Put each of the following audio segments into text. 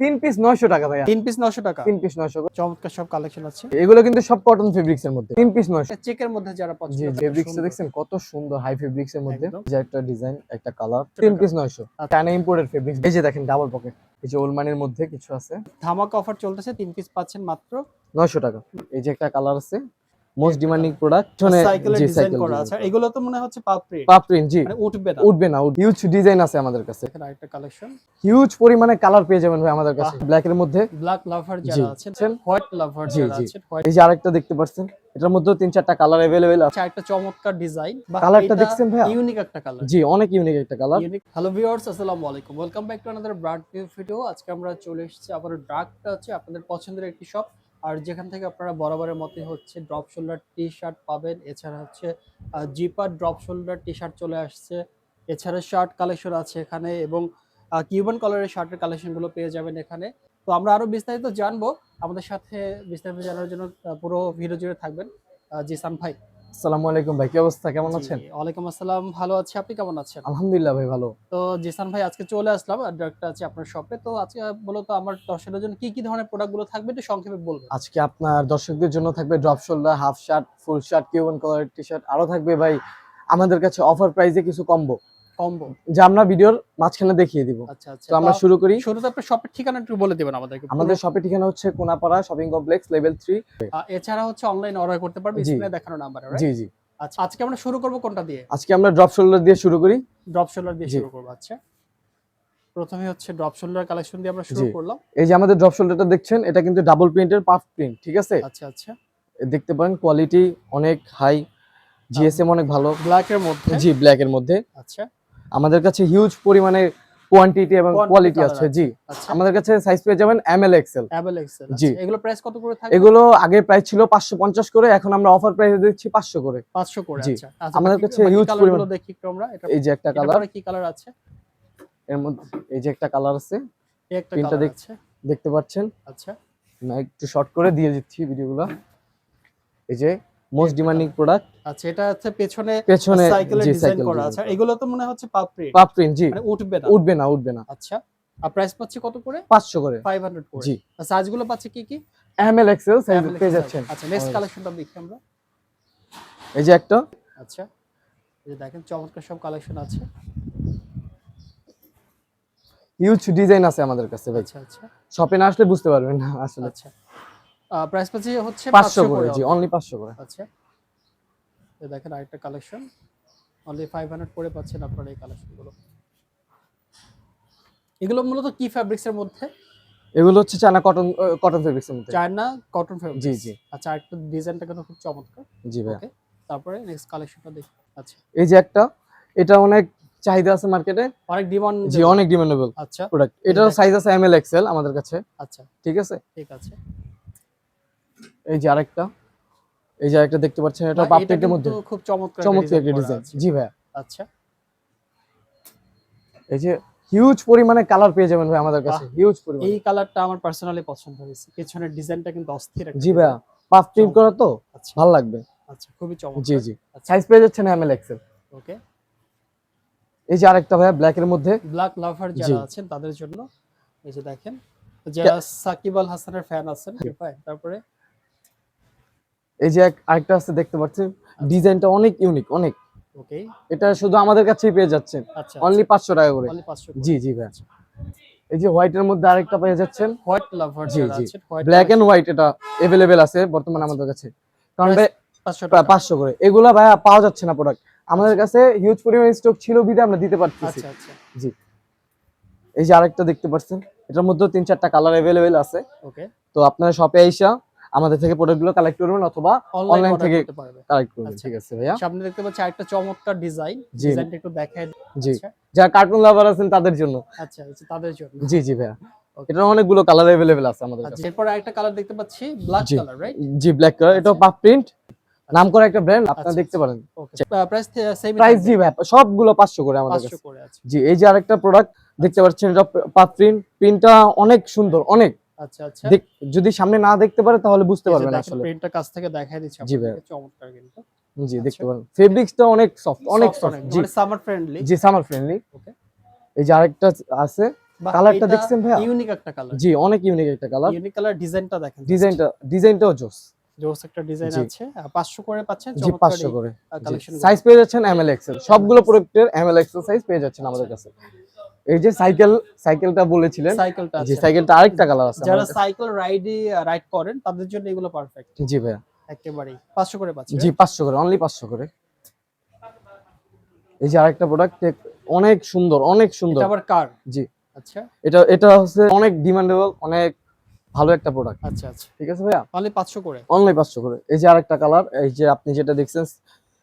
তিন পিস নয়শো টাকা ভাইয়া। তিন পিস নশো টাকা? তিন পিস নয়শো। চমৎকার সব কালেকশন আছে। এগুলো কিন্তু সব কটন ফেব্রিক্স এর মধ্যে। তিন পিস নয়শো। চেকের মধ্যে যারা পছন্দ ফেব্রিক্স দেখছেন কত সুন্দর হাই ফেব্রিক্স এর মধ্যে। যে একটা ডিজাইন একটা কালার তিন পিস নয়শো। চায়না ইম্পোর্টেড ফেব্রিক্স এই যে দেখেন ডাবল পকেট এই যে ওলমানের মধ্যে কিছু আছে। ধামাকা অফার চলতেছে তিন পিস পাচ্ছেন মাত্র নয়শো টাকা। এই যে একটা কালার আছে। মোস্ট ডিমান্ডিং প্রোডাক্ট মানে সাইকেলের জি ডিজাইন সাইকেল করা আছে আর এগুলো তো মনে হচ্ছে পাপড়ি পাপ প্রিন্ট জি মানে উঠবে না উঠবে না হিউজ ডিজাইন আছে আমাদের কাছে এখানে আরেকটা কালেকশন হিউজ পরিমাণে কালার পেয়ে যাবেন ভাই আমাদের কাছে ব্ল্যাক এর মধ্যে ব্ল্যাক লাভার জি। যারা আছেন আছেন? হোয়াইট লাভার জি, যারা জি। আছেন হোয়াইট এই যে আরেকটা দেখতে পাচ্ছেন এটার মধ্যে তিন চারটা কালার अवेलेबल আছে আচ্ছা একটা চমৎকার ডিজাইন কালারটা দেখছেন ভাইয়া? ইউনিক একটা কালার জি অনেক ইউনিক একটা কালার ইউনিক হ্যালো ভিউয়ার্স আসসালামু আলাইকুম welcome back to another brand new video আজকে আমরা চলে এসেছি আবার ড্রাগটা হচ্ছে আপনাদের পছন্দের একটি শপ আর যেখান থেকে আপনারা বরাবরের মতে হচ্ছে ড্রপ শোল্ডার টি শার্ট পাবেন। এছাড়া হচ্ছে zipper drop shoulder T shirt চলে আসছে। এছাড়া শার্ট কালেকশন আছে এখানে এবং কিউবান কালারের শার্টের কালেকশনগুলো পেয়ে যাবেন এখানে। তো আমরা আরও বিস্তারিত জানব। আমাদের সাথে বিস্তারিত জানার জন্য পুরো ভিডিও জুড়ে থাকবেন জিসান ভাই। আসসালামু আলাইকুম ভাই কি অবস্থা? কেমন আছেন? ওয়ালাইকুম আসসালাম ভালো আছি। আপনি কেমন আছেন? আলহামদুলিল্লাহ ভাই ভালো। তো জিসান ভাই আজকে চলে আসলাম আর ডাক্তার আছে আপনার শপে তো আজকে মূলত আমার দর্শকের জন্য কি কি ধরনের প্রোডাক্টগুলো থাকবে একটু সংক্ষেপে বলবেন। আজকে আপনার দর্শকদের জন্য থাকবে drop shoulder half shirt full shirt Cuban colour T shirt আরও থাকবে ভাই। আমাদের কাছে অফার প্রাইসে কিছু কম্বো কম্বো। যা আমরা ভিডিওর মাঝখানে দেখিয়ে দিব। আচ্ছা আচ্ছা। তো আমরা শুরু করি। শুরুতে আপনার শপের ঠিকানা একটু বলে দিবেন আমাদেরকে আমাদের শপের ঠিকানা হচ্ছে Konapara shopping complex level three এছাড়া হচ্ছে অনলাইন অর্ডার করতে পারবে স্ক্রিনে দেখানো নাম্বারে জি জি। আচ্ছা আজকে আমরা শুরু করব কোনটা দিয়ে? আজকে আমরা ড্রপ শোল্ডার দিয়ে শুরু করি। ড্রপ শোল্ডার দিয়ে শুরু করব আচ্ছা। প্রথমে হচ্ছে ড্রপ শোল্ডার কালেকশন দিয়ে আমরা শুরু করলাম। এই যে আমাদের ড্রপ শোল্ডারটা দেখছেন এটা কিন্তু ডাবল প্রিন্টের পাফ প্রিন্ট ঠিক আছে? আচ্ছা আচ্ছা। দেখতে পারেন কোয়ালিটি অনেক হাই জিএসএম অনেক ভালো। ব্ল্যাক এর মধ্যে। জি ব্ল্যাক এর মধ্যে। আচ্ছা। আমাদের কাছে হিউজ পরিমাণে কোয়ান্টিটি এবং কোয়ালিটি আছে। জি। আচ্ছা। আমাদের কাছে সাইজ পেয়ে যাবেন এম এল এক্সেল জি। এগুলো প্রাইস কত করে থাকবে? এগুলো আগে প্রাইস ছিল পাঁচশো পঞ্চাশ করে এখন আমরা অফার প্রাইসে দিচ্ছি পাঁচশো করে। 500 করে জি। আচ্ছা। আচ্ছা আমাদের কাছে huge পরিমাণ- দেখি একটু আমরা। এটা এই যে একটা কালার কি কালার আছে? এর মধ্যে এই যে একটা কালার আছে। এই একটা কালার দেখ- আছে। দেখতে পাচ্ছেন? আচ্ছা। না একটু শর্ট করে দিয়ে দিচ্ছি ভিডিওগুলো এই যে মোস্ট ডিমান্ডিং প্রোডাক্ট আচ্ছা এটা হচ্ছে পেছনে পেছনে সাইকেলের ডিজাইন করা। আছে এগুলো তো মনে হচ্ছে পাপড়ি পাপ প্রিন্ট জি। মানে উঠবে না। উঠবে না উঠবে না। আচ্ছা আর প্রাইস পাচ্ছি কত করে? পাঁচশো করে। 500 করে। জি। গুলো পাচ্ছি কি কি? এক্সেল সাইজ পেয়ে যাচ্ছেন। আচ্ছা নেক্সট কালেকশনটা দেখি আমরা। এই যে একটা। আচ্ছা এই যে দেখেন চমৎকার সব কালেকশন আছে। হিউজ ডিজাইন আছে আমাদের কাছে ভাই। আচ্ছা আচ্ছা। শপে না আসলে বুঝতে পারবেন না আসলে। আচ্ছা। প্রাইস পাচ্ছি হচ্ছে পাঁচশো করে জি অনলি পাঁচশো করে। আচ্ছা। এই দেখেন আরেকটা কালেকশন অনলি 500 করে পাচ্ছেন আপনারা এই কালেকশনগুলো এগুলো মূলত কি ফ্যাব্রিক্স এর মধ্যে? এগুলো হচ্ছে চায়না কটন কটন ফেব্রিক্স এর মধ্যে। চায়না কটন ফ্যাব্রিক জি, জি। আচ্ছা আরেকটা ডিজাইনটা কিন্তু খুব চমৎকার। জি ভাই ওকে তারপরে নেক্সট কালেকশনটা দেখি। আচ্ছা। এই যে একটা এটা অনেক চাহিদা আছে মার্কেটে অনেক ডিমান্ড জি অনেক ডিমান্ডেবল আচ্ছা। প্রোডাক্ট এটার সাইজ আছে এম এল এক্সেল আমাদের কাছে। আচ্ছা। ঠিক আছে? ঠিক আছে। এই যে আরেকটা এই যে আরেকটা দেখতে পাচ্ছেন এটা বা পাপ এটা প্রিন্টের মধ্যে খুব চমৎকার চমৎকার একটা ডিজাইন জি ভাই আচ্ছা। এই যে হিউজ পরিমাণে কালার পেয়ে যাবেন ভাই আমাদের কাছে হিউজ পরিমাণে। এই কালারটা আমার পার্সোনালি পছন্দ হয়েছে। পেছনের ডিজাইনটা কিন্তু অস্থির একটা জি ভাইয়া design। পাপ প্রিন্ট করা তো আচ্ছা। ভালো লাগবে। আচ্ছা খুবই চমৎকার। জি জি। আচ্ছা। সাইজ পেয়ে যাচ্ছেন এম এল এক্সেল ওকে। এই যে আরেকটা ভাইয়া ব্ল্যাক এর মধ্যে। ব্ল্যাক লাভার যারা আছেন তাদের জন্য। এই যে দেখেন যারা সাকিব আল হাসানের ফ্যান আছেন তারপরে এই যে এক- আরেকটা আছে দেখতে পাচ্ছেন ডিজাইনটা অনেক ইউনিক অনেক ওকে এটা শুধু আমাদের কাছেই পেয়ে যাচ্ছেন আচ্ছা অনলি পাঁচশো টাকা করে অনলি 500 জি জি ভাই এই যে হোয়াইট এর মধ্যে আরেকটা পেয়ে যাচ্ছেন হোয়াইট লাভার জি, যারা জি। আছেন হোয়াইট ব্ল্যাক এন্ড হোয়াইট এটা এভেলেবেল আছে বর্তমানে আমাদের কাছে কারণ ভাই 500 প্রায় টাকা পাঁচশো করে এগুলা ভাইয়া পাওয়া যাচ্ছে না প্রোডাক্ট আমাদের কাছে হিউজ পরিমাণ স্টক ছিল বিধে আমরা দিতে পারতেছি আচ্ছা আচ্ছা জি এই যে আরেকটা দেখতে পাচ্ছেন এটার মধ্যে তিন চারটা কালার अवेलेबल আছে ওকে তো আপনারা শপে আইসা আমাদের থেকে প্রোডাক্টগুলো কালেক্ট করবেন অথবা অনলাইন Online থেকে- করতে পারবে কালেক্ট করবেন আচ্ছা। ঠিক আছে ভাইয়া সামনে দেখতে পাচ্ছি আরেকটা চমৎকার ডিজাইন জি। ডিজাইনটা একটু দেখায় দিই। জি আচ্ছা যারা কার্টুন লাভার আছেন তাদের জন্য আচ্ছা আচ্ছা, তাদের জন্য জি জি ভাইয়া Okay. এটার অনেকগুলো কালার अवेलेबल আছে আমাদের আচ্ছা কাছে এরপর আরেকটা কালার দেখতে পাচ্ছি ব্ল্যাক জি। কালার রাইট জি ব্ল্যাক কালার এটা আচ্ছা। পাপ প্রিন্ট নাম করা একটা ব্র্যান্ড আপনারা আচ্ছা, দেখতে পারেন ওকে প্রাইস সেম প্রাইস জি ভাই সবগুলো পাঁচশো করে আমাদের 500 কাছে করে আছে জি এই যে আরেকটা প্রোডাক্ট দেখতে পাচ্ছেন এটা পাপ প্রিন্ট প্রিন্টটা অনেক সুন্দর অনেক আচ্ছা আচ্ছা। যদি সামনে না দেখতে পারে তাহলে বুঝতে পারবেন আসলে। প্রিন্টটা কাছ থেকে দেখাই দিচ্ছি জি ভাই। চমৎকার কিন্তু। জি আচ্ছা। দেখতে পারেন। ফেব্রিক্সটা অনেক সফট অনেক সফট জি। মানে সামার ফ্রেন্ডলি জি সামার ফ্রেন্ডলি Okay. এই যে আরেকটা আছে কালারটা দেখছেন ভাইয়া? ইউনিক একটা কালার জি অনেক ইউনিক একটা কালার ইউনিক কালার ডিজাইনটা দেখেন ডিজাইনটা ডিজাইনটাও জোস। জোস একটা ডিজাইন আছে। পাঁচশো করে পাচ্ছেন জি পাঁচশো করে। কালেকশন সাইজ পেয়ে যাচ্ছেন এমএল এক্সেল সবগুলো প্রোডাক্টের এমএল এক্সেল সাইজ পেয়ে যাচ্ছেন আমাদের কাছে। এই যে সাইকেল সাইকেলটা বলেছিলেন সাইকেলটা জি সাইকেলটা আরেকটা কালার আছে যারা। সাইকেল রাইডে রাইড করেন তাদের জন্য এগুলো পারফেক্ট জি ভাইয়া। একেবারেই। পাঁচশো করে পাচ্ছেন জি পাঁচশো করে অনলি পাঁচশো করে। এই যে আরেকটা প্রোডাক্ট অনেক সুন্দর অনেক সুন্দর। এটা আবার কার? জি। আচ্ছা। এটা এটা হচ্ছে অনেক ডিমান্ডেবল অনেক ভালো একটা প্রোডাক্ট আচ্ছা আচ্ছা। ঠিক আছে ভাইয়া? অনলি পাঁচশো করে? অনলি পাঁচশো করে। এই যে আরেকটা কালার এই যে আপনি যেটা দেখছেন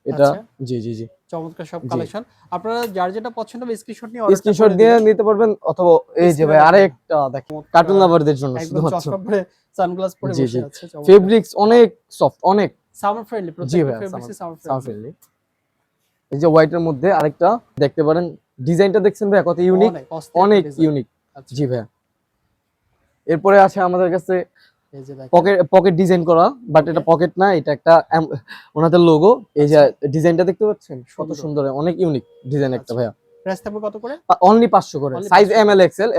এটা আচ্ছা। জি জি জি। চমৎকার সব কালেকশন আপনারা যার যেটা পছন্দ হবে স্ক্রিনশট নিয়ে টা স্ক্রিনশট দিয়ে নিতে পারবেন অথবা এই যে ভাই আরেকটা দেখেন কার্টুন লাভারদের জন্য শুধুমাত্র। পরে সানগ্লাস পরে বসে আছে ফেব্রিক্স অনেক সফট অনেক। সামার ফ্রেন্ডলি প্রত্যেকটা ভাইয়া, সামার ফ্রেন্ডলি এই যে হোয়াইটের মধ্যে আরেকটা দেখতে পারেন ডিজাইনটা দেখছেন ভাই কত ইউনিক অনেক। ইউনিক আচ্ছা, জি ভাইয়া এরপরে আছে আমাদের কাছে। পকেট পকেট ডিজাইন করা বাট এটা পকেট না এটা একটা ওনাদের লোগো এই যে ডিজাইনটা দেখতে পাচ্ছেন? কত সুন্দর। অনেক ইউনিক ডিজাইন একটা আচ্ছা। ভাইয়া। প্রাইস থাকবে কত করে? অনলি পাঁচশো করে। সাইজ 500 এম এল এক্সেল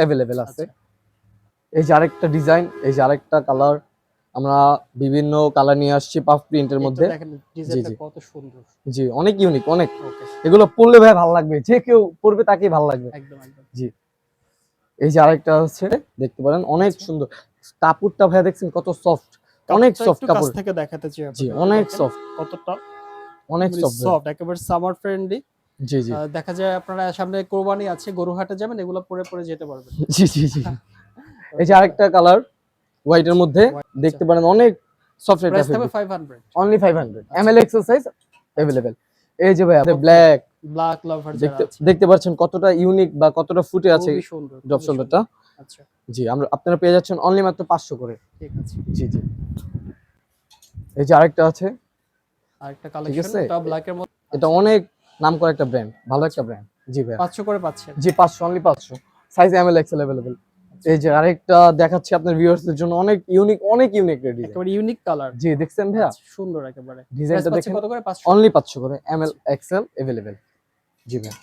আছে। আচ্ছা। এই যে আরেকটা ডিজাইন এই যে আরেকটা কালার আমরা বিভিন্ন কালার নিয়ে আসছি পাফ প্রিন্টের মধ্যে। জি। কত সুন্দর। জি অনেক ইউনিক অনেক। এগুলো পরলে ভাই ভালো লাগবে যে কেউ পরবে তাকেই ভালো লাগবে। একদম একদম। এই যে আরেকটা হচ্ছে দেখতে পারেন অনেক আচ্ছা। সুন্দর। কাপড়টা ভাই দেখছেন কত সফট অনেক কাপড়টা সফট একটু কাছ কাপড় থেকে দেখাতে চাই জি আপনাদের। অনেক দেখেন সফট কতটা অনেক সফট সফট একেবারে সামার ফ্রেন্ডলি জি জি দেখা যায় আপনারা সামনে কোরবানি আছে গরু হাটে যাবেন এগুলো পরে পরে যেতে পারবেন জি জি জি এই যে আরেকটা কালার হোয়াইটের মধ্যে White, দেখতে পারেন অনেক সফট এটা প্রাইস থাকবে 500 অনলি 500 এমএল এক্সারসাইজ अवेलेबल এই যে ভাই ব্ল্যাক ব্ল্যাক লাভার যারা দেখতে আছে দেখতে পাচ্ছেন কতটা ইউনিক বা কতটা ফুটে আছে খুবই সুন্দর ড্রপ খুবই শোল্ডারটা সুন্দর। আচ্ছা জি আমরা আপনারা পেয়ে যাচ্ছেন অনলি মাত্র 500 করে ঠিক আছে জি জি এই যে আরেকটা আছে আরেকটা কালেকশন আছে? এটা ব্ল্যাক এর মধ্যে এটা অনেক নাম করা একটা ব্র্যান্ড ভালো একটা ব্র্যান্ড জি ভাই 500 করে পাচ্ছেন জি 500 only 500 size ML XL available এই যে আরেকটা দেখাচ্ছি আপনার ভিউয়ার্সদের জন্য অনেক ইউনিক অনেক ইউনিক ডিজাইন একেবারে ইউনিক কালার জি দেখছেন ভাইয়া সুন্দর একেবারে ডিজাইনটা প্রাইস দেখেন কত করে 500 অনলি 500 করে এমএল এক্সেল अवेलेबल জি ভাই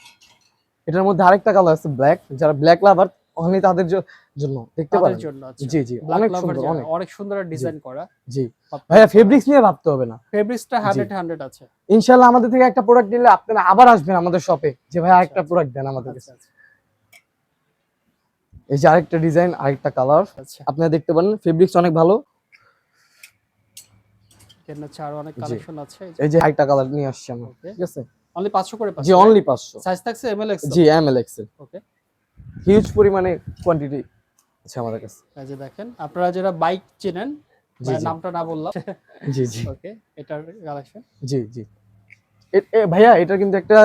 এটার মধ্যে আরেকটা কালার আছে ব্ল্যাক যারা ব্ল্যাক লাভার অনলি তাদের জ- জন্য দেখতে তাদের পারেন জন্য আচ্ছা জি জি ব্ল্যাক অনেক লাভার সুন্দর অনেক অনেক সুন্দর ডিজাইন করা জি ভাইয়া ফেব্রিক্স নিয়ে ভাবতে হবে না ফেব্রিক্সটা 100 100 আছে ইনশাআল্লাহ আমাদের থেকে একটা প্রোডাক্ট নিলে আপনারা আবার আসবেন আমাদের শপে যে ভাই আরেকটা আচ্ছা। প্রোডাক্ট দেন আমাদের কাছে আচ্ছা আচ্ছা, এই যে আরেকটা ডিজাইন আরেকটা কালার। আচ্ছা। আপনারা দেখতে পারেন ফেব্রিক্স অনেক ভালো। আরও অনেক কালেকশন আছে এই যে। আরেকটা কালার নিয়ে আসছি আমরা ঠিক আছে? অনলি 500 করে জি পাচ্ছেন অনলি 500 সাইজ থাকছে এমএল এক্স জি M L XL okay huge পরিমাণে কোয়ান্টিটি আছে আমাদের কাছে। এই যে দেখেন আপনারা যারা বাইক চেনেন মানে নামটা না বললাম। জি জি। ওকে এটার কালেকশন জি জি। এ- এ ভাইয়া এটা কিন্তু একটা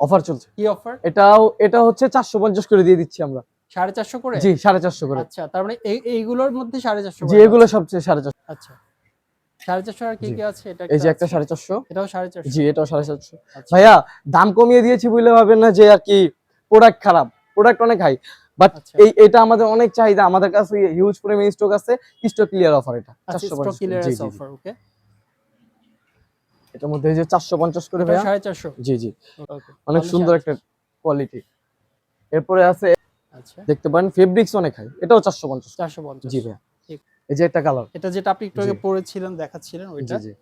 অফার চলছে। কি অফার এটাও এটা হচ্ছে চারশো পঞ্চাশ করে দিয়ে দিচ্ছি আমরা। সাড়ে চারশো করে? জি সাড়ে চারশো করে। আচ্ছা তার মানে এই এইগুলোর মধ্যে সাড়ে চারশো জি এগুলো সবচেয়ে সাড়ে চারশো। আচ্ছা সাড়ে চারশো আর কি কি আছে? এটা এই যে একটা সাড়ে চারশো। এটাও সাড়ে চারশো। জি এটাও সাড়ে চারশো। আচ্ছা। ভাইয়া দাম কমিয়ে দিয়েছি বুঝলে ভাবেন না যে আর কি প্রোডাক্ট খারাপ। প্রোডাক্ট অনেক হাই বাট আচ্ছা। এই এটা আমাদের অনেক চাহিদা। আমাদের কাছে হিউজ পরিমাণ স্টক আছে স্টক ক্লিয়ার অফার এটা। আচ্ছা স্টক। অফার ওকে এটার মধ্যে এই যে চারশো পঞ্চাশ করে ভাইয়া। জি জি। অনেক সুন্দর একটা কোয়ালিটি এরপরে আছে আচ্ছা দেখতে পারেন ফেব্রিক্স অনেক হাই এটাও চারশো পঞ্চাশ চারশো পঞ্চাশ। জি ভাইয়া। এই যে একটা কালার এটা যেটা আপনি একটু আগে জি। পড়েছিলেন দেখাচ্ছিলেন ওইটা। জি।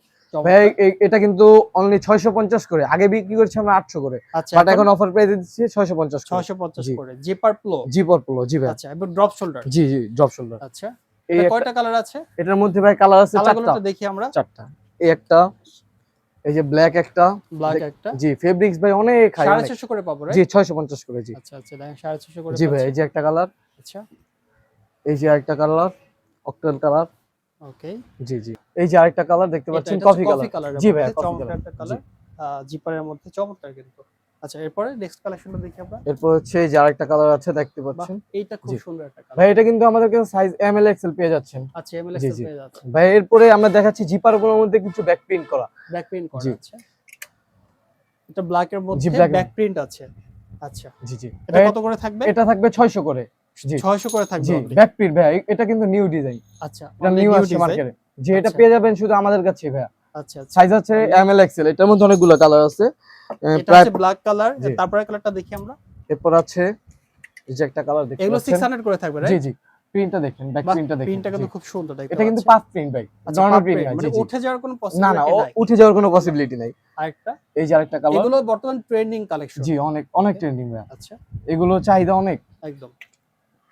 এটা কিন্তু অনলি ছয়শো পঞ্চাশ করে। আগে বিক্রি করছি আমরা আটশো করে। আচ্ছা বাট এখন অফার প্রাইস দিচ্ছি ছয়শো পঞ্চাশ ছয়শো পঞ্চাশ জি। করে। জিপার প্লো জি পর পড়ল জি ভাই আচ্ছা এবং ড্রপ শোল্ডার জি জি জব শোল্ডার আচ্ছা। এই কয়টা কালার আছে? এটার মধ্যে ভাই কালার আছে চারটা। দেখি আমরা। চারটা। এই একটা এই যে ব্ল্যাক একটা ব্ল্যাক একটা। জি ফেব্রিক্স ভাই অনেক হাই সাড়ে ছশো করে পাবো জি রাইট ছয়শো পঞ্চাশ করে জি। আচ্ছা আচ্ছা দেখেন সাড়ে ছশো করে জি ভাই এই যে একটা কালার আচ্ছা। এই যে আরেকটা কালার অক্টেল কালার ওকে জি জি। এই যে আরেকটা কালার দেখতে পাচ্ছেন কফি কালার জি ভাই কফি একটা কালার জিপারের মধ্যে চমৎকার কিন্তু। আচ্ছা এরপরে নেক্সট কালেকশনটা দেখি আমরা। এরপর হচ্ছে এই যে আরেকটা কালার আছে দেখতে পাচ্ছেন? এইটা খুব সুন্দর একটা কালার ভাই এটা কিন্তু আমাদের কাছে সাইজ এম এল এক্সেল পেয়ে যাচ্ছেন। আচ্ছা এমএলএস জি, জি। পেয়ে যাচ্ছে। ভাই এরপরে আমরা দেখাচ্ছি জিপারগুলোর মধ্যে কিছু ব্যাক প্রিন্ট করা। ব্যাক প্রিন্ট করা। আছে এটা ব্ল্যাক এর মধ্যে ব্যাক প্রিন্ট আছে। আচ্ছা। জি জি। এটা কত করে থাকবে? এটা থাকবে ছয়শো করে। জি। 600 করে থাকবে ব্যাক প্রিন্ট ভাই এটা কিন্তু নিউ ডিজাইন আচ্ছা এটা নিউ আসছে মার্কেটে যে এটা আচ্ছা। পেয়ে যাবেন শুধু আমাদের কাছে ভাইয়া। আচ্ছা আচ্ছা। সাইজ আছে এম এল এক্সেল এটার মধ্যে অনেকগুলো কালার আছে। এটা হচ্ছে ব্ল্যাক কালার তারপরে কালারটা দেখি আমরা। এরপর আছে এই যে একটা কালার দেখতে এগুলো 600 করে থাকবে রাইট জি। প্রিন্টটা দেখেন ব্যাক প্রিন্টটা দেখেন। প্রিন্টটা কিন্তু খুব সুন্দর দেখতে এটা কিন্তু পাঁচ প্রিন্ট ভাই। আচ্ছা, নরমাল প্রিন্ট না মানে জি জি। উঠে যাওয়ার কোনো না না পসিবিলিটি ও উঠে যাওয়ার কোনো পসিবিলিটি নাই। আরেকটা? এই যে আরেকটা কালার এগুলো বর্তমান ট্রেন্ডিং কালেকশন জি অনেক অনেক ট্রেন্ডিং ভাই। আচ্ছা। এগুলো চাহিদা অনেক। একদম।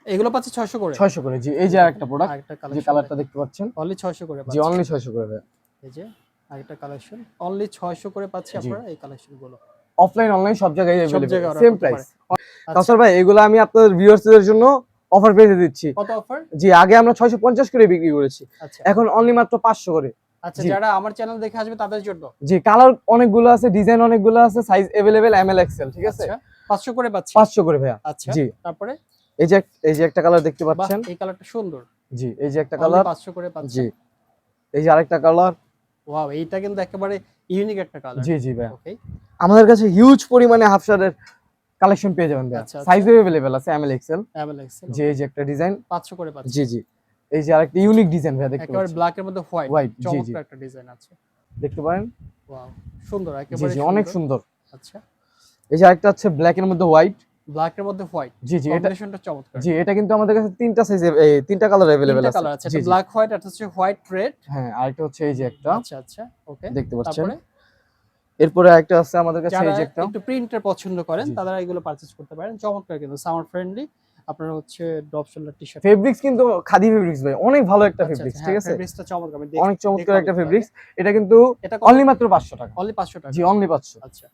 এগুলো পাচ্ছে 600 করে। 600 করে জি। এই যে আরেকটা প্রোডাক্ট যে কালারটা দেখতে পাচ্ছেন। অনলি 600 করে জি অনলি 600 করে ভাই। এই যে আরেকটা কালেকশন অনলি 600 করে পাচ্ছে জি। আপনারা এই কালেকশন গুলো অফলাইন অনলাইন সব জায়গায় সব अवेलेबल জায়গায় order সেম করতে প্রাইস আচ্ছা, কাউসার ভাই এগুলো আমি আপনাদের ভিউয়ার্সদের জন্য অফার পেয়ে দিচ্ছি কত অফার জি আগে আমরা 650 করে বিক্রি করেছি আচ্ছা এখন অনলি মাত্র 500 করে আচ্ছা জি। যারা আমার চ্যানেল দেখে আসবে তাদের জন্য জি কালার অনেকগুলো আছে ডিজাইন অনেকগুলো আছে সাইজ अवेलेबल এমএল এক্সেল ঠিক আছে আচ্ছা 500 করে পাচ্ছি 500 করে ভাইয়া আচ্ছা জি তারপরে এই যে এক- এই যে একটা কালার দেখতে বাহ পাচ্ছেন এই কালারটা সুন্দর জি এই যে একটা Only কালার 500 করে পাচ্ছি জি এই যে আরেকটা কালার ওয়াও এইটা কিন্তু একেবারে ইউনিক একটা কালার জি জি ভাইয়া ওকে আমাদের কাছে হিউজ পরিমাণে হাফ শার্টের কালেকশন পেয়ে যাবেন ভাইয়া আচ্ছা, আচ্ছা। সাইজ अवेलेबल আছে এমএল এক্সেল এমএল এক্সেল যে এই যে একটা ডিজাইন 500 করে পাচ্ছি জি জি এই যে আরেকটা ইউনিক ডিজাইন ভাইয়া দেখতে একেবারে পাচ্ছেন ব্ল্যাক এর মধ্যে হোয়াইট হোয়াইট জি জি চমৎকার একটা ডিজাইন আছে দেখতে পারেন ওয়াও সুন্দর জি একেবারে জি অনেক সুন্দর আচ্ছা এই যে আরেকটা হচ্ছে ব্ল্যাক এর মধ্যে হোয়াইট ব্ল্যাক এর মধ্যে হোয়াইট জি জি এটা কম্বিনেশনটা চমৎকার জি এটা কিন্তু আমাদের কাছে তিনটা সাইজ তিনটা কালার अवेलेबल তিনটা আছে কালার আছে জি একটা জি। ব্ল্যাক হোয়াইট আর হচ্ছে হোয়াইট রেড হ্যাঁ আরেকটা হচ্ছে এই যে একটা আচ্ছা আচ্ছা ওকে দেখতে পাচ্ছেন তারপরে এরপরে আরেকটা আছে আমাদের কাছে যারা এই যে একটা একটু প্রিন্টার পছন্দ করেন জি। তারা এগুলো পারচেজ করতে পারেন চমৎকার কিন্তু সামার ফ্রেন্ডলি আপনারা হচ্ছে drop shoulder T shirt fabrics কিন্তু খাদি ফেব্রিক্স ভাই অনেক ভালো একটা ফেব্রিক্স ঠিক আছে ফেব্রিক্সটা হ্যাঁ, চমৎকার আমি অনেক চমৎকার দেখলাম একটা একটু ফেব্রিক্স এটা কিন্তু আগে। এটা অনলি মাত্র 500 টাকা অনলি 500 টাকা জি অনলি 500 আচ্ছা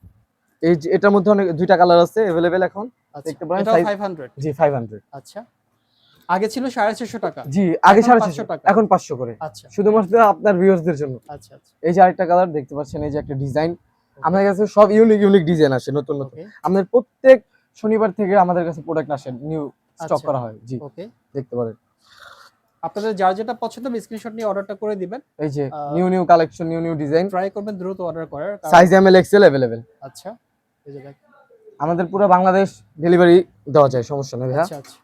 এই যে এটার মধ্যে অনেক দুইটা কালার আছে अवेलेबल এখন আচ্ছা দেখতে পারেন এটাও size- 500 জি 500 আচ্ছা আগে ছিল 650 টাকা জি আগে এখন 650 500 টাকা। এখন 500 করে আচ্ছা শুধুমাত্র আপনার ভিউয়ার্সদের জন্য আচ্ছা আচ্ছা এই যে আরেকটা কালার দেখতে পাচ্ছেন এই যে একটা ডিজাইন আমাদের কাছে সব ইউনিক ইউনিক ডিজাইন আসে নতুন নতুন ওকে আমাদের প্রত্যেক শনিবার থেকে আমাদের কাছে প্রোডাক্ট আসে নিউ স্টক আচ্ছা। করা হয় জি ওকে দেখতে পারেন আপনাদের যার যেটা পছন্দ স্ক্রিনশট নিয়ে অর্ডারটা করে দিবেন এই যে আহ, new new collection new new design try করবেন দ্রুত অর্ডার করার কারণ- size M L XL available আচ্ছা এই আমাদের পুরো বাংলাদেশ ডেলিভারি দেওয়া যায় সমস্যা নেই ভাইয়া। আচ্ছা আচ্ছা।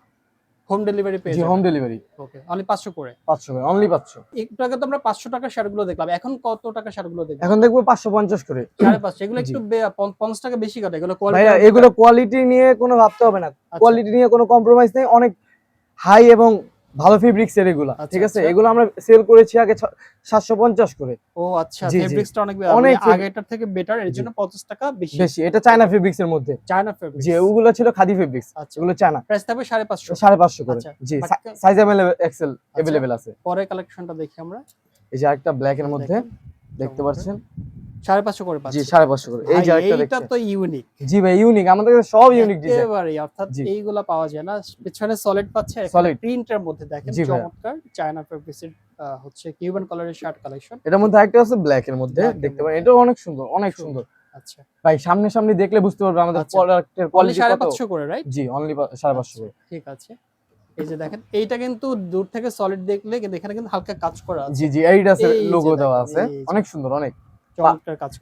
হোম ডেলিভারি পেয়ে জি হোম ডেলিভারি ওকে অনলি 500 করে? 500 করে অনলি 500 একটু আগে তো আমরা 500 টাকার শার্টগুলো দেখলাম। এখন কত টাকা শার্টগুলো দেখলাম এখন দেখব 550 করে। সাড়ে পাঁচশো। এগুলো জি। একটু বে- পঞ্চ- পঞ্চাশ টাকা বেশি কাটে এগুলো ভাইয়া কোয়ালিটি এগুলো কোয়ালিটি নিয়ে কোনো ভাবতে হবে না। আচ্ছা। কোয়ালিটি নিয়ে কোনো কম্প্রোমাইজ নেই। অনেক হাই এবং ভালো ফেব্রিক্স এর এগুলো আচ্ছা, ঠিক আছে? আচ্ছা। এগুলো আমরা সেল করেছি আগে সাতশো পঞ্চাশ করে। ও আচ্ছা। ফেব্রিক্সটা অনেক অনেক আগেটার থেকে বেটার এর জন্য 50 টাকা বেশি। বেশি এটা চায়না ফেব্রিক্স এর মধ্যে। চায়না ফেব্রিক্স যে ওগুলো ছিল খাদি ফেব্রিক্স আচ্ছা। এগুলো চায়না প্রাইস থাকবে 550 সাড়ে পাঁচশো করে। জি সাইজ এক্সেল অ্যাভেলেবেল আছে। পরে কালেকশনটা দেখি আমরা। এই যে আরেকটা ব্ল্যাক এর মধ্যে দেখতে চমৎকার। পাচ্ছেন 550 করে জি সাড়ে পাঁচশো করে। এই যে এইটা তো ইউনিক জি ভাই ইউনিক আমাদের কাছে সব ইউনিক ডিজাইন একেবারে অর্থাৎ। এইগুলা পাওয়া যায় না। পেছনে সলিড পাচ্ছে Solid। প্রিন্টের মধ্যে দেখেন। চমৎকার। চায়না ফেব্রিক্সের হচ্ছে কিউবান কালারের শার্ট কালেকশন এটার মধ্যে আরেকটা আছে ব্ল্যাক এর মধ্যে দেখতে। পারেন। এটাও অনেক সুন্দর অনেক সুন্দর। আচ্ছা। ভাই সামনে সামনে দেখলে বুঝতে পারবে আমাদের আচ্ছা। প্রোডাক্টের কোয়ালিটি সাড়ে কত। পাঁচশো করে রাইট জি অনলি সাড়ে পাঁচশো করে। ঠিক আছে। এই যে দেখেন এইটা কিন্তু দূর থেকে সলিড দেখলে কিন্তু এখানে কিন্তু হালকা কাজ করা আছে। জি জি এইটা লোগো দেওয়া আছে। অনেক সুন্দর অনেক।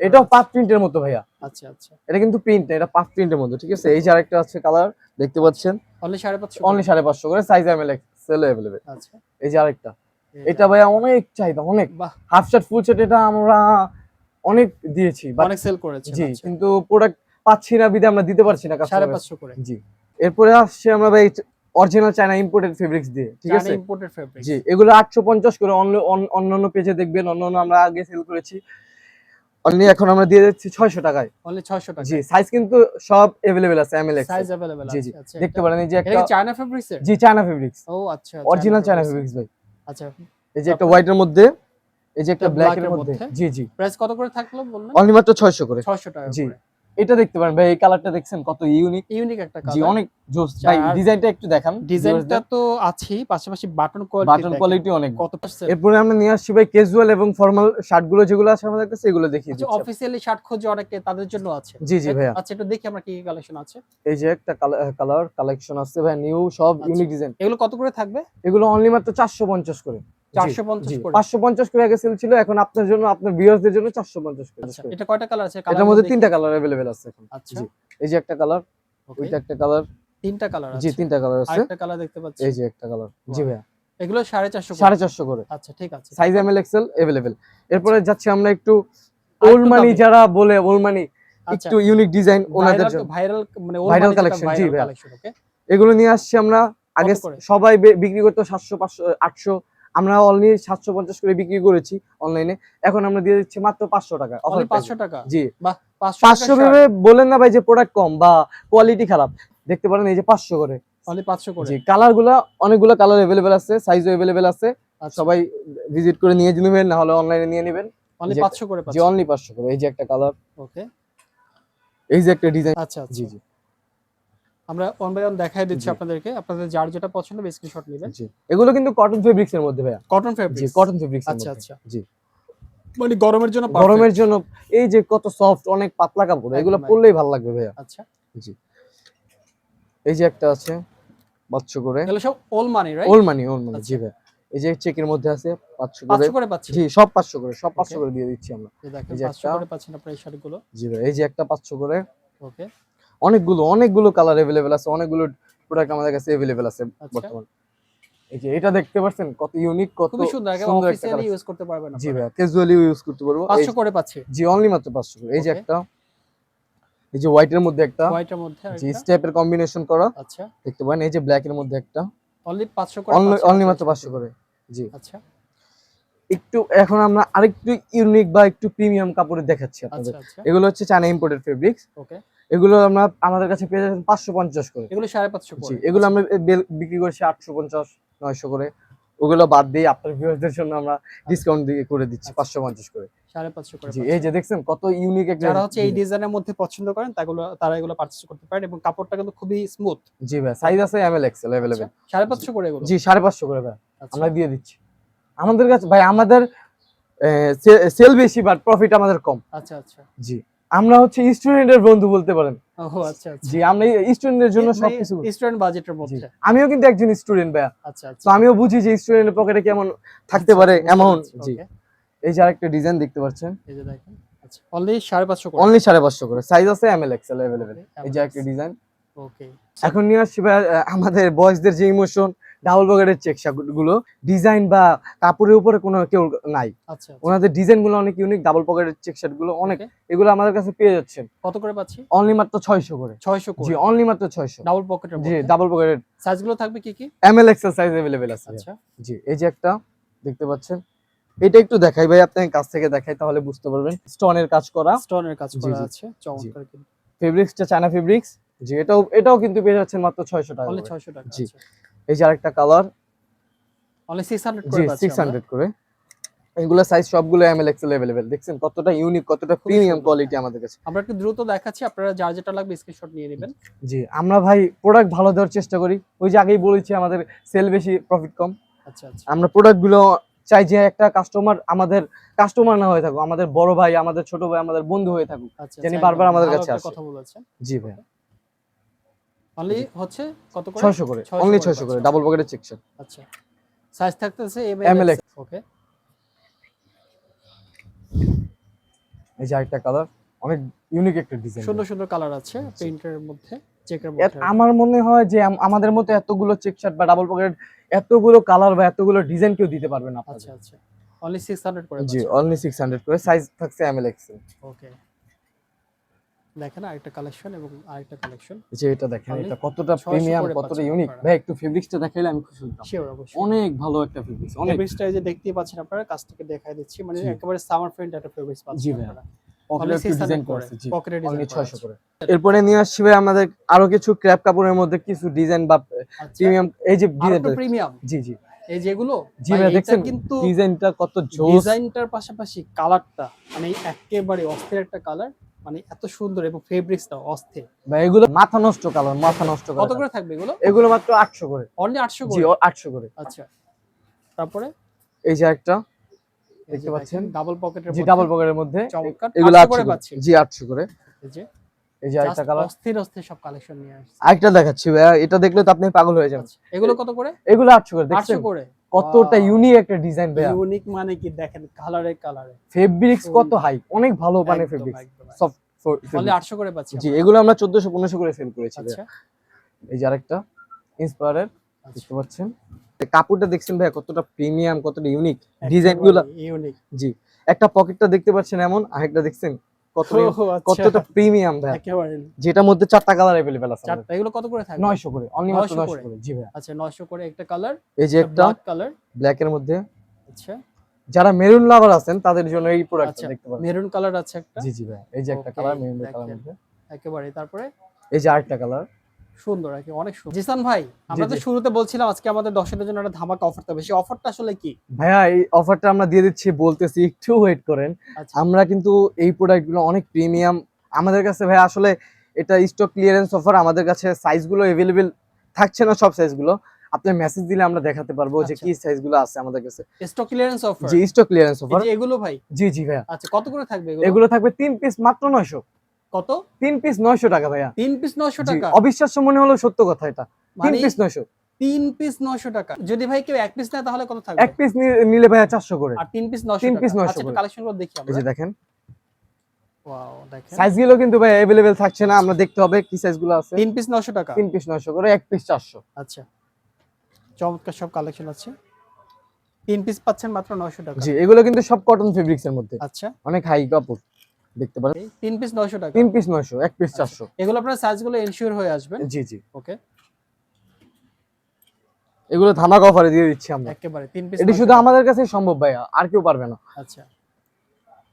এটাও। পাঁচ প্রিন্টের মতো ভাইয়া। আচ্ছা আচ্ছা। এটা কিন্তু প্রিন্ট এটা পাঁচ প্রিন্টের মতো ঠিক আছে? এই যে আরেকটা আছে কালার দেখতে পাচ্ছেন? অনলি সাড়ে পাঁচশো অনলি সাড়ে পাঁচশো করে size M L XL available আচ্ছা। এই যে আরেকটা এটা ভাইয়া অনেক চাহিদা অনেক। হাফ শার্ট ফুল শার্ট এটা আমরা অনেক দিয়েছি অনেক সেল করেছে জি কিন্তু প্রোডাক্ট পাচ্ছি না বিদে আমরা দিতে পারছি না সাড়ে পাঁচশো করে। জি। এরপরে আসছে আমরা ভাই অরিজিনাল চায়না ইম্পোর্টেড ফেব্রিক্স দিয়ে ঠিক আছে? ইম্পোর্টেড ফেব্রিক জি এগুলো আটশো পঞ্চাশ করে অন্য অন্য- অন্যান্য পেজে দেখবেন অন্যান্য আমরা আগে সেল করেছি। অনলি এখন আমরা দিয়ে দিচ্ছি ছয়শো টাকায় অনলি 600 টাকা জি সাইজ কিন্তু সব অ্যাভেলেবেল আছে এম এল সাইজ अवेलेबल জি আছে জি আচ্ছা দেখতে এটা- পারেন এই যে এটা একটা কি চায়না ফেব্রিক্স এর জি চায়না ফেব্রিক্স ও আচ্ছা অরিজিনাল চায়না fabrics। ফেব্রিক্স ভাই আচ্ছা এই যে একটা হোয়াইটের মধ্যে এই যে একটা এটা ব্ল্যাক black এর এর মধ্যে মধ্যে? জি জি প্রাইস কত করে থাকলো বললেন অনলি মাত্র ছয়শো করে 600 টাকা জি। এটা দেখতে পারেন ভাই এই কালারটা দেখছেন কত ইউনিক ইউনিক একটা জি কালার অনেক জোস। ভাই ডিজাইনটা একটু দেখান। ডিজাইনটা তো আছেই পাশাপাশি বাটন কোয়ালিটি বাটন কোয়ালিটি অনেক। কত পার্সেন্ট এরপরে আমরা নিয়ে আসছি ভাই ক্যাজুয়াল এবং ফর্মাল শার্টগুলো যেগুলো আছে আমাদের কাছে এগুলো দেখিয়ে আচ্ছা দিচ্ছি। অফিসিয়ালি শার্ট খোঁজে অনেকে তাদের জন্য আছে। জি জি ভাই আচ্ছা একটু দেখি আমরা কি কি কালেকশন আছে। এই যে একটা কালার কালেকশন আছে ভাই নিউ সব আচ্ছা। ইউনিক ডিজাইন এগুলো কত করে থাকবে? এগুলো অনলি মাত্র চারশো পঞ্চাশ করে। 450 করে। পঞ্চাশ করে আগে সেল ছিল এখন আপনার জন্য আপনার ভিউয়ারদের জন্য করে এটা কয়টা কালার আছে? এটার মধ্যে তিনটা কালার অ্যাভেলেবেল আছে এখন। আচ্ছা। এই যে একটা কালার ওইটা একটা কালার তিনটা কালার জি তিনটা কালার আছে। আরেকটা কালার দেখতে পাচ্ছি। এই যে একটা কালার জি ভাইয়া। এগুলো 450 সাড়ে চারশো করে। আচ্ছা ঠিক আছে। সাইজ এম এক্সেল অ্যাভেলেবেল এরপরে যাচ্ছি আমরা একটু আরেকটু ওল্ড মানি যারা বলে ওল্ড মানি আচ্ছা। একটু ইউনিক ডিজাইন ওনাদের জন্য। ভাইরাল মানে Viral collection, জি ভাইয়া। এগুলো নিয়ে আসছি আমরা। আগে সবাই বিক্রি করতো সাতশো পাঁচশো আটশো আমরা অলরেডি সাতশো পঞ্চাশ করে বিক্রি করেছি অনলাইনে এখন আমরা দিয়ে দিচ্ছি মাত্র পাঁচশো টাকা। পাঁচশো টাকা? জি। পাঁচশো ভেবে বলেন না ভাই যে প্রোডাক্ট কম বা কোয়ালিটি খারাপ। দেখতে পারেন এই যে পাঁচশো করে। পাঁচশো করে? জি কালারগুলা অনেকগুলো কালার এভেলেবেল আছে সাইজও আছে। আচ্ছা। সবাই ভিজিট করে নিয়ে নেবেন না হলে অনলাইনে নিয়ে নেবেন। অনলি করে জি অনলি পাঁচশো করে এই যে একটা কালার ওকে এই যে একটা ডিজাইন আচ্ছা আচ্ছা। জি জি। আমরা ওয়ান বাই ওয়ান দেখাই দিচ্ছি আপনাদেরকে। আপনাদের যার যেটা পছন্দ স্ক্রিনশট নেবেন। এগুলো কিন্তু কটন ফেব্রিক্স এর মধ্যে ভাইয়া। কটন জি ফেব্রিক কটন ফেব্রিক্স আচ্ছা আচ্ছা। জি। মানে গরমের জন্য গরমের জন্য এই যে কত সফট অনেক পাতলা কাপড় এগুলো পরলেই ভালো লাগবে ভাইয়া। আচ্ছা। জি। এই যে একটা আছে পাঁচশো করে। এগুলো সব ওল মানি রাইট ওল মানি ওল মানি আচ্ছা। জি ভাই এই যে চেকের মধ্যে আছে পাঁচশো করে। পাঁচশো করে পাচ্ছি জি সব পাঁচশো করে সব পাঁচশো Okay. করে দিয়ে দিচ্ছি আমরা। এই দেখেন এই যে পাঁচশো একটা- করে পাচ্ছেন আপনার এই শাড়িগুলো জি ভাই এই যে একটা পাঁচশো করে। ওকে অনেকগুলো অনেকগুলো কালার এভেলেবেল আছে অনেকগুলো প্রোডাক্ট আমাদের কাছে এভেলেবেল আছে আচ্ছা। বর্তমান। এই যে এটা দেখতে পাচ্ছেন কত ইউনিক কত সুন্দর অফিসিয়ালি ইউজ করতে পারবেন জি ভাই ক্যাজুয়ালি ইউজ করতে পারব। এই- পাঁচশো করে পাচ্ছি। জি অনলি মাত্র পাঁচশো করে। এই যে একটা এই যে হোয়াইটের মধ্যে একটা হোয়াইটের মধ্যে জি স্টেপের কম্বিনেশন করা। আচ্ছা। দেখতে পারেন এই যে ব্ল্যাক এর মধ্যে একটা। অনলি পাঁচশো করে অনলি মাত্র এই পাঁচশো শাড়িগুলো। করে। জি। আচ্ছা। একটু এখন আমরা আরেকটু ইউনিক বা একটু প্রিমিয়াম কাপড়ে দেখাচ্ছি আপনাদের। আচ্ছা আচ্ছা। এগুলো হচ্ছে চায়না ইম্পোর্টেড ফেব্রিক্স ওকে এগুলো আমরা আমাদের কাছে পেয়ে যাচ্ছেন পাঁচশো পঞ্চাশ করে। এগুলো সাড়ে পাঁচশো জি এগুলো আমরা বিক্রি করছি আটশো পঞ্চাশ নয়শো করে। ওগুলো বাদ দিয়ে আপনার ভিউয়ারদের জন্য আমরা ডিসকাউন্ট দিয়ে করে দিচ্ছি আচ্ছা। পাঁচশো পঞ্চাশ করে। সাড়ে পাঁচশো করে এই যে দেখছেন কত ইউনিক একটা যারা হচ্ছে এই ডিজাইনের মধ্যে পছন্দ করেন তাগুলো তারা এগুলো পারচেজ করতে পারেন এবং কাপড়টা কিন্তু খুবই স্মুথ জি ভাই সাইজ আছে এম এল এক্সেল অ্যাভেলেবেল সাড়ে পাঁচশো করে এগুলো? জি সাড়ে পাঁচশো করে ভাই আচ্ছা। আমরা দিয়ে দিচ্ছি। আমাদের কাছে ভাই আমাদের সেল বেশি বাট প্রফিট আমাদের কম। আচ্ছা আচ্ছা। জি। আমরা হচ্ছে স্টুডেন্টের বন্ধু বলতে পারেন। ও আচ্ছা আচ্ছা। জি আমরা স্টুডেন্টের জন্য সবকিছু স্টুডেন্ট বাজেটের মধ্যে। আমিও কিন্তু একজন স্টুডেন্ট ভাইয়া। আচ্ছা তো আমিও বুঝি যে স্টুডেন্টের পকেটে কেমন থাকতে পারে অ্যামাউন্ট জি। এই যে আরেকটা ডিজাইন দেখতে পাচ্ছেন। এই যে দেখেন আচ্ছা অনলি করে। অনলি সাইজ আছে এম এল এক্সেল এই যে একটা ডিজাইন ওকে এখন নিয়ে আসছি ভাই আমাদের বয়েজদের যে ইমোশন ডাবল পকেটের চেকগুলো ডিজাইন বা কাপড়ের উপরে কোনো কেউ নাই। আচ্ছা আচ্ছা। ওনাদের ডিজাইনগুলো অনেক ইউনিক ডাবল পকেটের চেক শার্টগুলো অনেক। এগুলো আমাদের কাছে পেয়ে যাচ্ছেন। কত করে পাচ্ছি? অনলি মাত্র ছয়শো করে। ছয়শো জি অনলি মাত্র ছয়শো। ডাবল পকেটের জি ডাবল পকেটের সাইজগুলো থাকবে কি কি? M L XL size available আছে। আচ্ছা। জি এই যে একটা দেখতে পাচ্ছেন? এটা একটু দেখাই ভাই আপনাকে কাছ থেকে দেখাই তাহলে বুঝতে পারবেন। স্টোনের কাজ করা। স্টোনের কাজ করা আছে চমৎকার ফেব্রিক্সটা চায়না ফেব্রিক্স জি এটাও এটাও কিন্তু পেয়ে যাচ্ছেন মাত্র ছয়শো টাকা অনলি করে। ছয়শো টাকা জি। এই যে আরেকটা কালার অনলি সিক্স হান্ড্রেড জি করে পাচ্ছি সিক্স আমরা। হান্ড্রেড করে। এগুলো সাইজ সবগুলো এম এল এক্সেল অ্যাভেলেবেল দেখছেন কতটা ইউনিক কতটা প্রিমিয়াম কোয়ালিটি। আমাদের কাছে। আমরা একটু দ্রুত দেখাচ্ছি আপনারা যার যেটা লাগবে স্ক্রিনশট নিয়ে নেবেন। জি আমরা ভাই প্রোডাক্ট ভালো দেওয়ার চেষ্টা করি। ওই যে আগেই বলেছি আমাদের সেল বেশি প্রফিট কম। আচ্ছা আচ্ছা। আমরা প্রোডাক্টগুলো চাই যে একটা কাস্টমার আমাদের কাস্টমার না হয়ে থাকুক আমাদের বড় ভাই আমাদের ছোট ভাই আমাদের বন্ধু হয়ে থাকুক আচ্ছা যিনি আচ্ছা, বারবার আমাদের কাছে আসে। কথা বলেছেন। জি ভাই অনলি হচ্ছে কত করে? ছয়শো করে। অনলি করে ছয়শো করে ডাবল পকেটের চেকশন আচ্ছা। সাইজ থাকতেছে এম এল ওকে এই যে আরেকটা কালার অনেক ইউনিক একটা ডিজাইন সুন্দর সুন্দর কালার আছে প্রিন্টের মধ্যে চেকের মধ্যে। আমার মনে হয় যে আমাদের মতো এতগুলো চেক শার্ট বা ডাবল পকেট এতগুলো কালার বা এতগুলো ডিজাইন কেউ দিতে পারবে না আচ্ছা আচ্ছা। অনলি সিক্স হান্ড্রেড করে জি অনলি সিক্স হান্ড্রেড করে সাইজ থাকছে এম এল এক্সেল ওকে দেখেন আরেকটা কালেকশন এবং আরেকটা কালেকশন যে এটা দেখেন এটা কতটা প্রিমিয়াম কতটা ইউনিক ভাই একটু ফেব্রিক্সটা দেখাইলে আমি খুশি হতাম। শিওর অবশ্যই। অনেক ভালো একটা ফেব্রিক্স অনেক। ফেব্রিক্সটা এই যে দেখতেই পাচ্ছেন আপনারা কাছ থেকে দেখাই দিচ্ছি। মানে একেবারে সামার ফ্রেন্ড একটা ফেব্রিক্স পাচ্ছেন আপনারা। পকেটে একটু 600 ডিজাইন করে, করেছে জি। পকেটে অনলি ডিজাইন করা 600 আছে। করে। এরপরে নিয়ে আসছি ভাই আমাদের আরও কিছু ক্র্যাপ কাপড়ের মধ্যে কিছু ডিজাইন বা আচ্ছা। প্রিমিয়াম এই যে প্রিমিয়াম জি জি। এই যেগুলো জি ভাই দেখছেন কিন্তু ডিজাইনটা কত জোস। ডিজাইনটার পাশাপাশি কালারটা মানে একেবারে অস্থির একটা কালার মানে এত সুন্দর এবং ফেব্রিক্সটা অস্থির। ভাই এগুলো মাথা নষ্ট কালার মাথা নষ্ট কত করে থাকবে এগুলো? এগুলো মাত্র 800 করে। অনলি আটশো জি 800 করে। আচ্ছা। তারপরে? এই যে একটা দেখতে পাচ্ছেন? ডাবল পকেটের জি ডাবল পকেটের মধ্যে। এগুলো 800 800 করে করে। পাচ্ছি জি 800 করে। এই যে? এই যে আরেকটা কালার অস্থির অস্থির সব কালেকশন নিয়ে আসছে। আরেকটা দেখাচ্ছি ভাইয়া এটা দেখলে তো আপনি পাগল হয়ে যাবেন। আচ্ছা, এগুলো কত করে? এগুলো 800 করে দেখছেন? 800 করে। কতটা ইউনিক একটা ডিজাইন ভাইয়া। ইউনিক মানে কি? দেখেন কালারে কালারে ফেব্রিক্স কত হাই অনেক ভালো মানে ফেব্রিক্স সফট অনলি 800 করে পাচ্ছি জি এগুলো আমরা 1400 1500 করে সেল করেছি। আচ্ছা। এই যে আরেকটা ইন্সপায়ারের আচ্ছা। দেখতে পাচ্ছেন? কাপড়টা দেখছেন ভাইয়া কতটা প্রিমিয়াম কতটা ইউনিক ডিজাইনগুলো ইউনিক জি একটা পকেটটা দেখতে পাচ্ছেন এমন আরেকটা দেখছেন। কতটা প্রিমিয়াম ভাই একেবারে যেটার মধ্যে চারটা কালার अवेलेबल আছে আমাদের। চারটা এগুলো কত করে থাকবে 900 করে অনলি মাত্র 900 900 করে। করে জি ভাই আচ্ছা 900 করে একটা কালার এই যে একটা ব্ল্যাক কালার ব্ল্যাক এর মধ্যে আচ্ছা যারা মেরুন লাভার আছেন তাদের জন্য এই প্রোডাক্টটা আচ্ছা, দেখতে পারেন মেরুন কালার আছে একটা জি জি ভাই এই যে একটা Okay, কালার মেরুন কালার দেখেন। মধ্যে একেবারে তারপরে এই যে আরেকটা কালার সুন্দর আর কি অনেক সুন্দর। জিসান ভাই আমরা তো শুরুতে বলছিলাম আজকে আমাদের দর্শকদের জন্য একটা ধামাকা অফার থাকবে সেই অফারটা আসলে কি? ভাইয়া এই অফারটা আমরা দিয়ে দিচ্ছি বলতেছি একটু ওয়েট করেন। আচ্ছা। আমরা কিন্তু এই প্রোডাক্টগুলো অনেক প্রিমিয়াম আমাদের কাছে ভাই আসলে এটা স্টক ক্লিয়ারেন্স অফার আমাদের কাছে সাইজগুলো অ্যাভেলেবেল থাকছে না সব সাইজগুলো আপনি মেসেজ দিলে আমরা দেখাতে পারব যে আচ্ছা। কি সাইজগুলো আছে আমাদের কাছে। স্টক ক্লিয়ারেন্স অফার জি স্টক ক্লিয়ারেন্স অফার এগুলো ভাই? জি জি ভাই আচ্ছা কত করে থাকবে এগুলো? থাকবে তিন পিস মাত্র 900 কত তিন পিস নয়শো টাকা ভাইয়া তিন পিস 900 জি, টাকা অবিশ্বাস্য মনে হলো সত্য কথা এটা তিন মানে পিস নয়শো তিন পিস 900 টাকা যদি ভাই কেউ এক পিস নেয় তাহলে কত থাকবে এক পিস নিলে ভাইয়া চারশো করে আর তিন পিস 900 তিন টাকা piece 900 আচ্ছা করে। কালেকশন গুলো দেখি এই আমরা যে দেখেন ওয়াও দেখেন সাইজগুলো কিন্তু ভাই अवेलेबल থাকছে না আমরা দেখতে হবে কি সাইজগুলো আছে তিন পিস 900 টাকা তিন পিস নয়শো করে এক পিস চারশো আচ্ছা চমৎকার সব কালেকশন আছে তিন পিস পাচ্ছেন মাত্র 900 টাকা জি এগুলো কিন্তু সব কটন ফেব্রিক্স এর মধ্যে আচ্ছা অনেক হাই কাপড় দেখতে পারেন। তিন পিস 900 টাকা। তিন পিস নয়শো এক পিস আচ্ছা। চারশো। এগুলো আপনার সাইজগুলো এনশিওর হয়ে আসবেন জি জি। ওকে এগুলো ধামাকা অফারে দিয়ে দিচ্ছি আমরা। একেবারে তিন পিস এটি শুধু আমাদের কাছে সম্ভব ভাইয়া। আর কেউ পারবে না। আচ্ছা।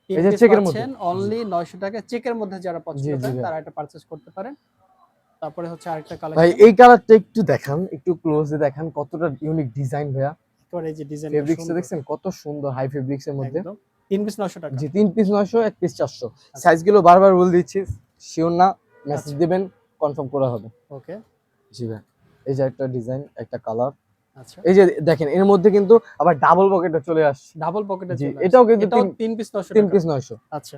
এই যে চেকের মধ্যে। অনলি 900 টাকা। চেকের মধ্যে যারা পছন্দ করেন তারা এটা পারচেজ করতে পারেন। তারপরে হচ্ছে আরেকটা কালার ভাই এই কালারটা একটু দেখান একটু ক্লোজে দেখান কতটা ইউনিক ডিজাইন ভাইয়া। একেবারে এই যে ডিজাইন ফেব্রিক্স দেখছেন কত সুন্দর হাই ফেব্রিক্স এর মধ্যে তিন পিস 900 টাকা। জি তিন পিস নয়শো এক পিস চারশো। সাইজগুলো বারবার বলে দিচ্ছি শিওর না মেসেজ আচ্ছা। দিবেন কনফার্ম করা হবে। ওকে জি ভাই এই যে একটা ডিজাইন একটা কালার আচ্ছা। এই যে দেখেন এর মধ্যে কিন্তু আবার ডাবল পকেটে চলে আসছে। ডাবল পকেটে জি, এটাও কিন্তু তিন- পিস 900 তিন পিস নয়শো। আচ্ছা।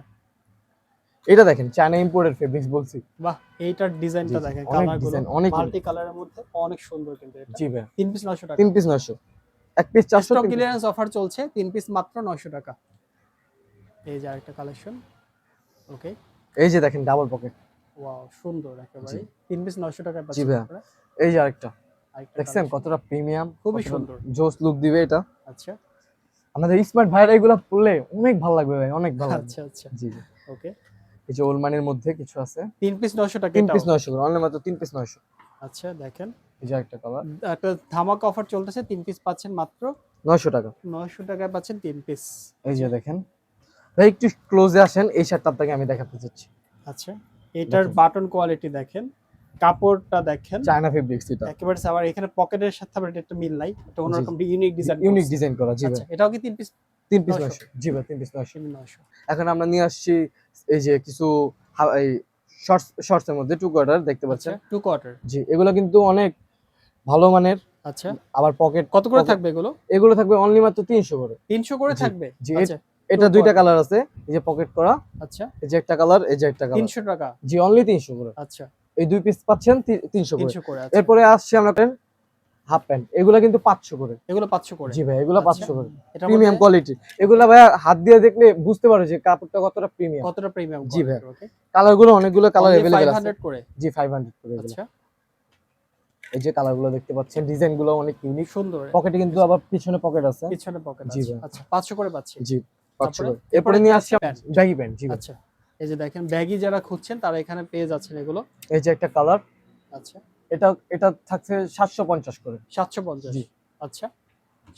এটা দেখেন চায়না ইম্পোর্টেড ফেব্রিক্স বলছি। বাহ এইটার ডিজাইনটা দেখেন অনেক কালারগুলো ডিজাইন অনেক মাল্টি কালারের মধ্যে অনেক সুন্দর কিন্তু এটা। জি ভাই। তিন পিস 900 টাকা। তিন পিস নয়শো। এক পিস চারশো স্টক ক্লিয়ারেন্স অফার চলছে তিন পিস মাত্র 900 টাকা। এই যে আরেকটা কালেকশন ওকে এই যে দেখেন ডাবল পকেট ওয়াও সুন্দর একেবারে। তিন পিস 900 টাকায় জি পাচ্ছেন। এই যে আরেকটা। দেখছেন কতটা প্রিমিয়াম খুবই সুন্দর। জোস লুক দিবে এটা। আচ্ছা। আমাদের স্মার্ট ভাইরা এগুলো পড়লে অনেক ভালো লাগবে ভাই অনেক ভালো আচ্ছা আচ্ছা। জি জি। ওকে এই যে ওলমানের মধ্যে কিছু আছে। তিন পিস 900 টাকা তিন পিস নয়শো করে অনলি মাত্র তিন পিস নয়শো। আচ্ছা দেখেন। এই যে একটা কালার একটা ধামাকা অফার চলতেছে তিন পিস পাচ্ছেন মাত্র। নয়শো টাকা। 900 টাকায় পাচ্ছেন তিন পিস এই যে দেখেন। ভাই একটু ক্লোজে আসেন এই শার্টটা আপনাকে আমি দেখাতে চাচ্ছি। আচ্ছা এটার। বাটন কোয়ালিটি দেখেন কাপড়টা দেখেন। চায়না ফেব্রিক্স এটা। একেবারে আবার এখানে পকেটের সাথে আবার একটা মিল নাই এটা অন্যরকম ইউনিক ডিজাইন ইউনিক ডিজাইন করা জি আচ্ছা এটাও কি তিন পিস তিন পিস 900 নয়শো। জি ভাই তিন পিস নয়শো। নয়শো। এখন আমরা নিয়ে আসছি এই যে কিছু এই শর্টস শর্টস এর মধ্যে টু কোয়ার্টার দেখতে আচ্ছা পাচ্ছেন? টু কোয়ার্টার জি এগুলো কিন্তু অনেক ভালো মানের। আচ্ছা। আবার পকেট কত করে থাকবে এগুলো? এগুলো থাকবে অনলি মাত্র তিনশো করে। তিনশো করে থাকবে? জি, আচ্ছা। এটা Two দুইটা quarter। কালার আছে এই যে পকেট করা আচ্ছা এই যে একটা কালার এই যে একটা কালার তিনশো টাকা জি অনলি তিনশো করে আচ্ছা এই দুই পিস পাচ্ছেন তি- তিনশো করে তিনশো করে আচ্ছা এরপরে আসছে আমরা প্যান্ট হাফ প্যান্ট এগুলো কিন্তু পাঁচশো করে এগুলো পাঁচশো করে জি ভাই এগুলো আচ্ছা। পাঁচশো করে এটা প্রিমিয়াম কোয়ালিটি এগুলো ভাই হাত দিয়ে দেখলে বুঝতে পারো যে কাপড়টা কতটা প্রিমিয়াম কতটা প্রিমিয়াম জি ভাই। ওকে কালার গুলো অনেকগুলো কালার ফাইভ अवेलेबल আছে হান্ড্রেড করে জি 500 করে এগুলো আচ্ছা এই যে কালার গুলো দেখতে পাচ্ছেন ডিজাইন গুলো অনেক ইউনিক সুন্দর পকেটে কিন্তু আবার পিছনে পকেট আছে পিছনে পকেট জি আছে ভাই। আচ্ছা পাঁচশো করে পাচ্ছি জি পাঁচশো তারপরে? করে। এরপরে নিয়ে আসছি প্যান্ট। ব্যাগি প্যান্ট জি ভাই। আচ্ছা এই যে দেখেন ব্যাগি যারা খুঁজছেন তারা এখানে পেয়ে যাচ্ছেন এগুলো এই যে একটা কালার আচ্ছা এটা এটা থাকছে সাতশো পঞ্চাশ করে সাতশো পঞ্চাশ জি। আচ্ছা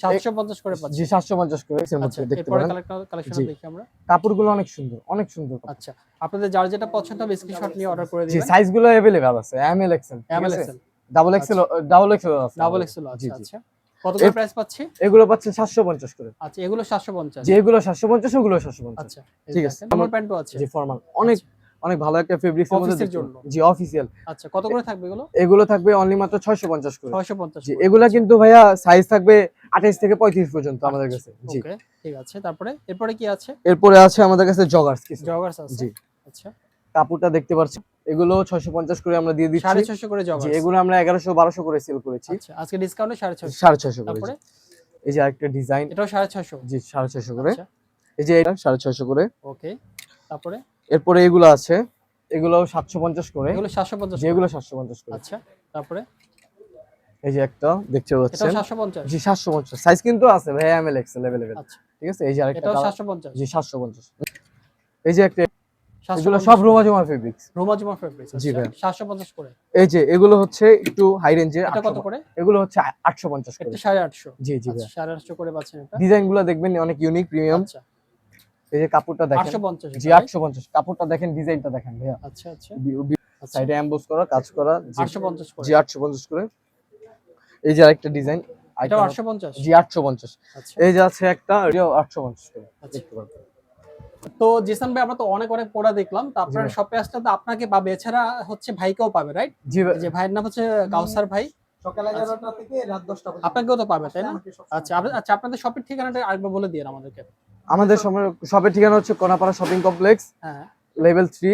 সাতশো পঞ্চাশ করে পাচ্ছি জি সাতশো পঞ্চাশ করে এর আচ্ছা মধ্যে দেখতে এরপরে পারেন কালেকশন জি। দেখি আমরা কাপড়গুলো অনেক সুন্দর অনেক সুন্দর কাপড়। আচ্ছা আপনাদের যার যেটা পছন্দ হবে স্ক্রিনশট নিয়ে অর্ডার করে জি দিবেন সাইজ গুলো अवेलेबल আছে M L XL M L XL double XL double XL আছে ডাবল এক্সেল জি, আছে জি। আচ্ছা কত করে প্রাইস পাচ্ছি? এগুলো পাচ্ছেন করে। আচ্ছা এগুলো ওগুলো আচ্ছা ঠিক আছে। আমার প্যান্টও আছে। জি ফর্মাল অনেক অনেক ভালো একটা ফেব্রিক্স এর মধ্যে। জি আচ্ছা কত করে থাকবে এগুলো? এগুলো থাকবে অনলি মাত্র ছয়শো পঞ্চাশ করে। জি এগুলা কিন্তু ভাইয়া সাইজ থাকবে আঠাইশ থেকে পঁয়ত্রিশ পর্যন্ত আমাদের কাছে। জি। ওকে ঠিক আছে। তারপরে এরপরে কি আছে? এরপরে আছে আমাদের কাছে জগার্স কিছু। জগার্স আছে? জি। আচ্ছা। কাপড়টা দেখতে পাচ্ছেন। এগুলো ছয়শো পঞ্চাশ করে আমরা দিয়ে দিচ্ছি। ছশো করে জি জগার্স এগুলো আমরা এগারোশো বারোশো করে সেল করেছি। আচ্ছা আজকে ডিসকাউন্টে সাড়ে ছশো সাড়ে ছয়শো করে তারপরে? এই যে আরেকটা ডিজাইন এটাও সাড়ে ছশো জি সাড়ে ছয়শো করে। আচ্ছা। এই যে এটা সাড়ে ছয়শো করে। ওকে তারপরে? এরপরে এগুলো আছে। এগুলো সাতশো পঞ্চাশ করে। এগুলো সাতশো পঞ্চাশ যেগুলো সাতশো পঞ্চাশ করে। আচ্ছা তারপরে? এই যে একটা দেখতে পাচ্ছেন। সাতশো পঞ্চাশ। জি সাতশো পঞ্চাশ। সাইজ কিন্তু আছে ভাই এম এল এক্সেল অ্যাভেলেবেল আচ্ছা। ঠিক আছে? এই যে আরেকটা সাতশো পঞ্চাশ। জি সাতশো পঞ্চাশ। এই যে একটা এগুলো সব রোমা জমা ফেব্রিক্স রোমা জমা ফেব্রিক্স জি ভাই। সাতশো পঞ্চাশ করে। এই যে এগুলো হচ্ছে একটু হাই রেঞ্জের এটা কত করে? এগুলো হচ্ছে আটশো পঞ্চাশ করে। এটা সাড়ে আটশো। জি জি আচ্ছা, সাড়ে আটশো করে পাচ্ছেন এটা। ডিজাইনগুলো দেখবেন অনেক ইউনিক প্রিমিয়াম আচ্ছা। এই যে কাপড়টা দেখেন। আটশো পঞ্চাশ জি আটশো পঞ্চাশ। কাপড়টা দেখেন ডিজাইনটা দেখেন ভাইয়া। আচ্ছা আচ্ছা। সাইডে অ্যাম্বোস করা কাজ করা জি- আটশো পঞ্চাশ করে। জি আটশো পঞ্চাশ করে। এই যে আরেকটা ডিজাইন আটশো পঞ্চাশ? জি আটশো পঞ্চাশ। আচ্ছা। এই যে আছে একটা এটাও আটশো পঞ্চাশ করে। আচ্ছা। দেখতে পারবেন তো জিসান ভাই আমরা তো অনেক অনেক পড়া দেখলাম। তো আপনার সব শপে আসলে তো আপনাকে পাবে। এছাড়া হচ্ছে ভাইকেও পাবে রাইট জি ভাই- যে ভাইয়ের নাম হচ্ছে কাউসার ভাই। সকাল এগারোটা থেকে রাত দশটা পর্যন্ত। আপনাকেও তো পাবে তাই না? আচ্ছা আচ্ছা আপনাদের শপের ঠিকানাটা আরেকবার বলে দিন আমাদেরকে। আমাদের সময় সবের ঠিকানা হচ্ছে কোনাপাড়া শপিং কমপ্লেক্স হ্যাঁ। Level three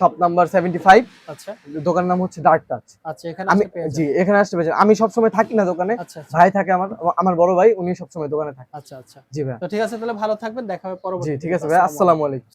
shop number seventy five আচ্ছা। দোকানের নাম হচ্ছে ডার্ক টাচ আচ্ছা এখানে আমি জি এখানে আসতে পেরেছি আমি সবসময় থাকি না দোকানে। আচ্ছা আচ্ছা। ভাই থাকে আমার আমার বড় ভাই উনি সবসময় দোকানে থাকে। আচ্ছা আচ্ছা। জি ভাই। তো ঠিক আছে তাহলে ভালো থাকবেন দেখা হবে পরবর্তী জি ঠিক আছে ভাই। আসসালামু আলাইকুম।